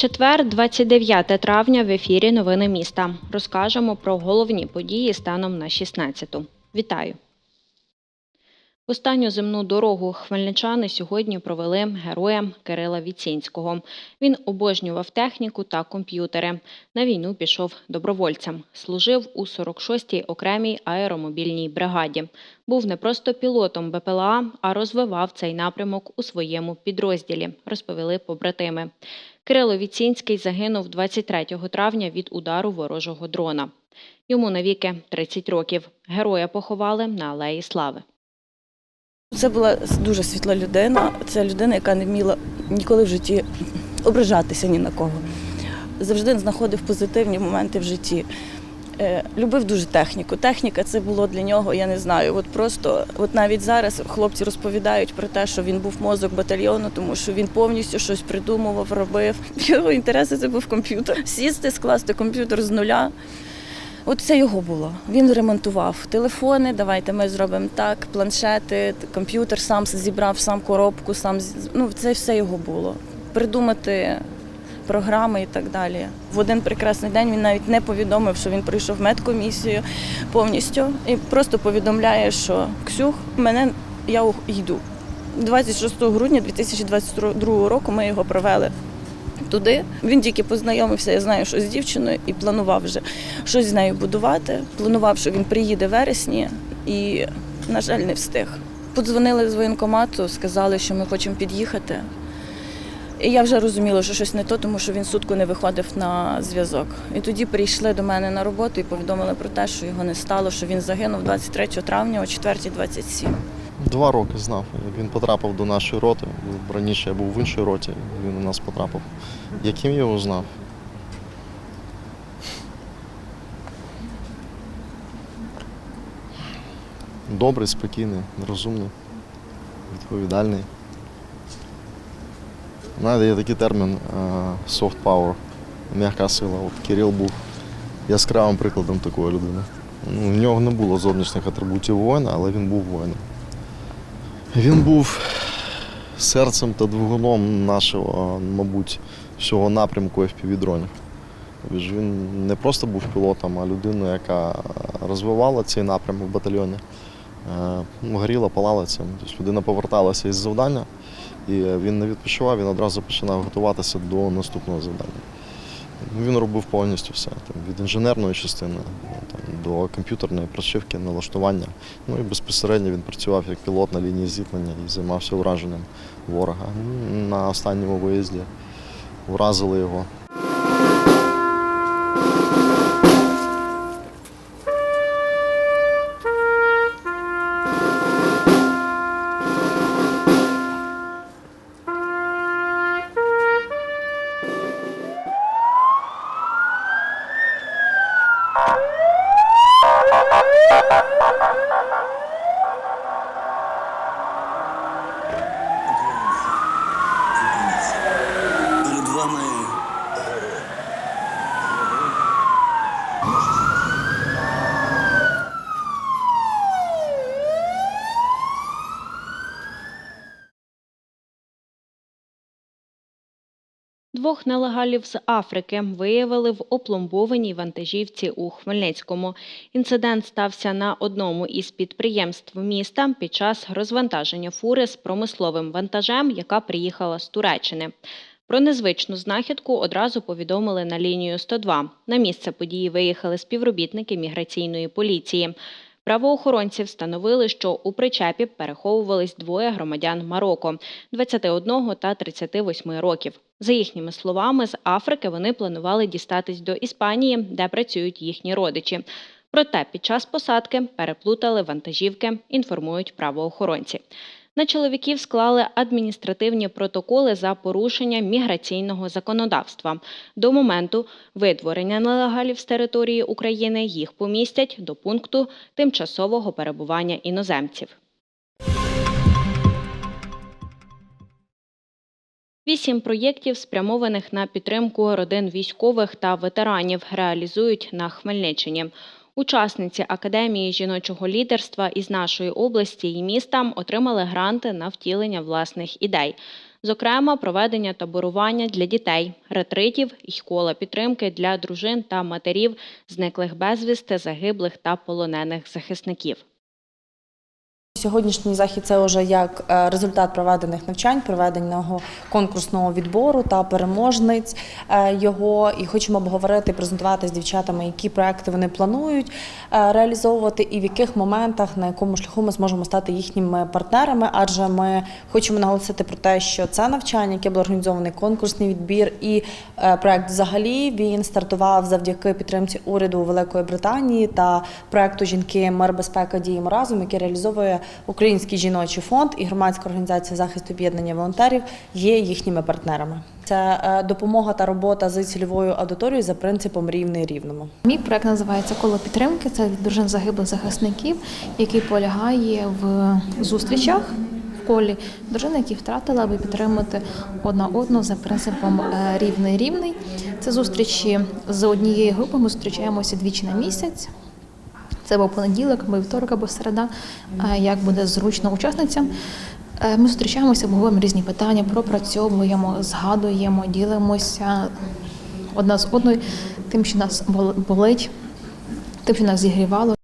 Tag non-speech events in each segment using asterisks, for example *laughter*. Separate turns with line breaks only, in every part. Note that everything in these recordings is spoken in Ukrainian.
Четвер, 29 травня, в ефірі Новини міста. Розкажемо про головні події станом на 16-ту. Вітаю! Останню земну дорогу хмельничани сьогодні провели героям Кирила Віцінського. Він обожнював техніку та комп'ютери. На війну пішов добровольцем. Служив у 46-й окремій аеромобільній бригаді. Був не просто пілотом БПЛА, а розвивав цей напрямок у своєму підрозділі, розповіли побратими. Кирило Віцінський загинув 23 травня від удару ворожого дрона. Йому навіки 30 років. Героя поховали на Алеї Слави.
Це була дуже світла людина. Це людина, яка не вміла ніколи в житті ображатися ні на кого. Завжди знаходив позитивні моменти в житті. Е, Любив дуже техніку. Техніка це було для нього, я не знаю. От просто, от навіть зараз хлопці розповідають про те, що він був мозок батальйону, тому що він повністю щось придумував, робив. *laughs* Його інтереси це був комп'ютер. Сісти, скласти комп'ютер з нуля. От це його було. Він ремонтував телефони. Давайте ми зробимо так, планшети, комп'ютер сам зібрав, сам коробку, сам ну це все його було. Придумати програми і так далі. В один прекрасний день він навіть не повідомив, що він пройшов медкомісію повністю і просто повідомляє, що Ксюх, мене я йду. 26 грудня 2022 року ми його провели туди. Він тільки познайомився, я знаю, що з дівчиною, і планував вже щось з нею будувати. Планував, що він приїде в вересні і, на жаль, не встиг. Подзвонили з воєнкомату, сказали, що ми хочемо під'їхати. І я вже розуміла, що щось не то, тому що він сутку не виходив на зв'язок. І тоді прийшли до мене на роботу і повідомили про те, що його не стало, що він загинув 23 травня о 4.27.
Два роки знав. як Він потрапив до нашої роти. Раніше я був в іншій роті, він у нас потрапив. Яким його знав? Добрий, спокійний, розумний, відповідальний. Знаєте, є такий термін е, soft power, м'яка сила. От Кирил був яскравим прикладом такої людини. Ну, в нього не було зовнішніх атрибутів воїна, але він був воїном. Він був серцем та двигуном нашого, мабуть, всього напрямку FPV-дронів. Він не просто був пілотом, а людиною, яка розвивала цей напрямок в батальйоні. Е, ну, Горіла, палала цим. Тобто людина поверталася із завдання, і він не відпочивав, він одразу починав готуватися до наступного завдання. Ну, Він робив повністю все, там, від інженерної частини там, до комп'ютерної прошивки, налаштування. Ну і безпосередньо він працював як пілот на лінії зіткнення і займався ураженням ворога. На останньому виїзді вразили його.
Ah!
Двох нелегалів з Африки виявили в опломбованій вантажівці у Хмельницькому. Інцидент стався на одному із підприємств міста під час розвантаження фури з промисловим вантажем, яка приїхала з Туреччини. Про незвичну знахідку одразу повідомили на лінію 102. На місце події виїхали співробітники міграційної поліції. Правоохоронці встановили, що у причепі переховувались двоє громадян Марокко 21 та 38 років. За їхніми словами, з Африки вони планували дістатись до Іспанії, де працюють їхні родичі. Проте під час посадки переплутали вантажівки, інформують правоохоронці. На чоловіків склали адміністративні протоколи за порушення міграційного законодавства. До моменту видворення нелегалів з території України їх помістять до пункту тимчасового перебування іноземців. Вісім проєктів, спрямованих на підтримку родин військових та ветеранів, реалізують на Хмельниччині. Учасниці Академії жіночого лідерства із нашої області і міста отримали гранти на втілення власних ідей. Зокрема, проведення таборування для дітей, ретритів і кола підтримки для дружин та матерів, зниклих безвісти, загиблих та полонених захисників.
Сьогоднішній захід це вже як е, результат проведених навчань, проведеного конкурсного відбору та переможниць е, його. І хочемо обговорити, презентувати з дівчатами, які проекти вони планують е, реалізовувати, і в яких моментах на якому шляху ми зможемо стати їхніми партнерами. Адже ми хочемо наголосити про те, що це навчання, яке було організований конкурсний відбір, і проект взагалі він стартував завдяки підтримці уряду Великої Британії та проекту Жінки Мир, безпека діємо разом, який реалізовує Український жіночий фонд і громадська організація захисту об'єднання волонтерів є їхніми партнерами. Це допомога та робота з цільовою аудиторією за принципом рівний рівному.
Мій проект називається Коло підтримки. Це дружин загиблих захисників, який полягає в зустрічах колі дружин, які втратили, аби підтримати одна одну за принципом е, рівний рівний. Це зустрічі з однією групою. Ми зустрічаємося двічі на місяць. Це або понеділок, або вівторок, або середа, е, як буде зручно учасницям. Е, Ми зустрічаємося, обговорюємо різні питання, пропрацьовуємо, згадуємо, ділимося одна з одною тим, що нас бол- болить, тим, що нас зігрівало.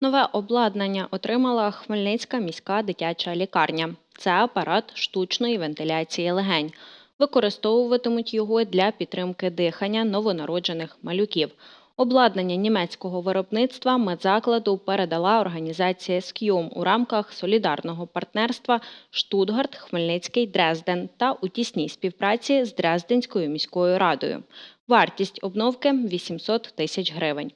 Нове обладнання отримала Хмельницька міська дитяча лікарня. Це апарат штучної вентиляції легень. Використовуватимуть його для підтримки дихання новонароджених малюків. Обладнання німецького виробництва медзакладу передала організація «Ск'юм» у рамках солідарного партнерства Штутгарт, Хмельницький, Дрезден та у тісній співпраці з Дрезденською міською радою. Вартість обновки 800 тисяч гривень.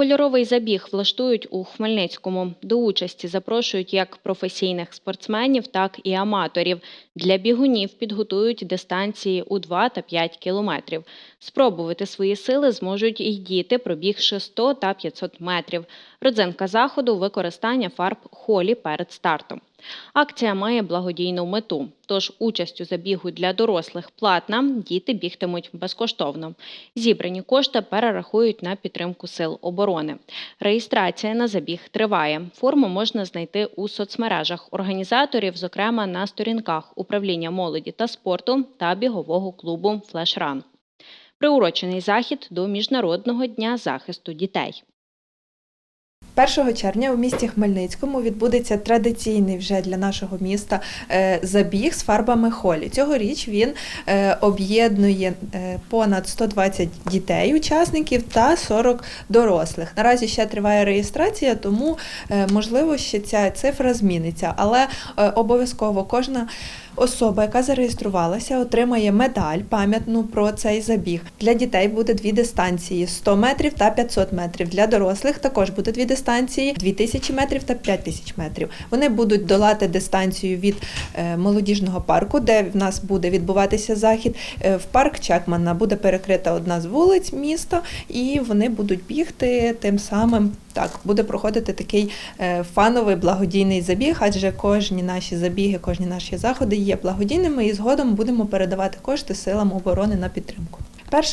Кольоровий забіг влаштують у Хмельницькому. До участі запрошують як професійних спортсменів, так і аматорів. Для бігунів підготують дистанції у 2 та 5 кілометрів. Спробувати свої сили зможуть і діти, пробігши 100 та 500 метрів. Родзинка заходу – використання фарб холі перед стартом. Акція має благодійну мету, тож участь у забігу для дорослих платна, діти бігтимуть безкоштовно. Зібрані кошти перерахують на підтримку сил оборони. Реєстрація на забіг триває. Форму можна знайти у соцмережах організаторів, зокрема на сторінках управління молоді та спорту та бігового клубу Флешран. Приурочений захід до Міжнародного дня захисту дітей.
1 червня у місті Хмельницькому відбудеться традиційний вже для нашого міста е, забіг з фарбами холі. Цьогоріч він е, об'єднує е, понад 120 дітей, учасників та 40 дорослих. Наразі ще триває реєстрація, тому можливо ще ця цифра зміниться, але обов'язково кожна. Особа, яка зареєструвалася, отримає медаль пам'ятну про цей забіг. Для дітей буде дві дистанції 100 метрів та 500 метрів. Для дорослих також буде дві дистанції 2000 метрів та 5000 метрів. Вони будуть долати дистанцію від е, молодіжного парку, де в нас буде відбуватися захід. Е, В парк Чекмана буде перекрита одна з вулиць міста, і вони будуть бігти тим самим. Так, буде проходити такий е, фановий благодійний забіг, адже кожні наші забіги, кожні наші заходи є благодійними і згодом будемо передавати кошти силам оборони на підтримку.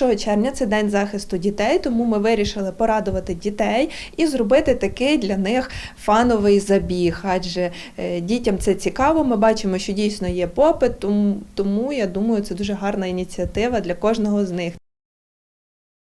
1 червня це день захисту дітей, тому ми вирішили порадувати дітей і зробити такий для них фановий забіг. Адже е, дітям це цікаво. Ми бачимо, що дійсно є попит, тому, тому я думаю, це дуже гарна ініціатива для кожного з них.